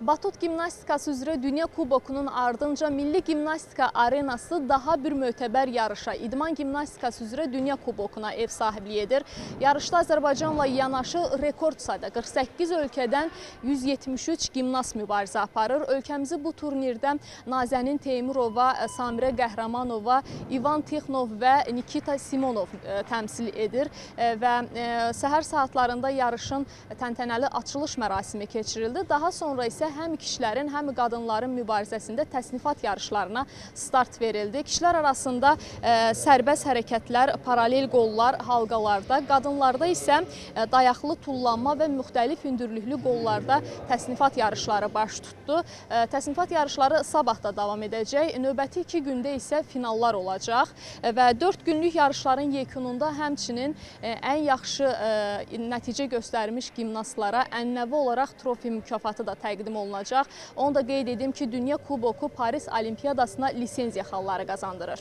Batut gimnastikası üzrə Dünya Kubokunun ardınca Milli Gimnastika Arenası daha bir mötəbər yarışa, İdman Gimnastikası üzrə Dünya Kubokuna ev sahibliyi edir. Yarışda Azərbaycanla yanaşı rekord sayda 48 ölkədən 173 gimnast mübarizə aparır. Ölkəmizi bu turnirdə Nazənin Teymurova, Samirə Qəhrəmanova, İvan Tixnov və Nikita Simonov e, təmsil edir E, və e, səhər saatlarında yarışın təntənəli açılış mərasimi keçirildi. Daha sonra isə həm kişilərin, həm qadınların mübarizəsində təsnifat yarışlarına start verildi. Kişilər arasında e, sərbəst hərəkətlər, paralel qollar halqalarda, qadınlarda isə e, dayaqlı tullanma və müxtəlif hündürlüklü qollarda təsnifat yarışları baş tutdu. E, Təsnifat yarışları sabah da davam edəcək. Növbəti iki gündə isə finallar olacaq və 4 günlük yarışların yekununda həmçinin ən yaxşı nəticə göstərmiş gimnastlara ənənəvi olaraq trofi mükafatı da təqdim. Onu da qeyd edim ki, Dünya Kuboku Paris Olimpiyadasına lisenziya xalları qazandırır.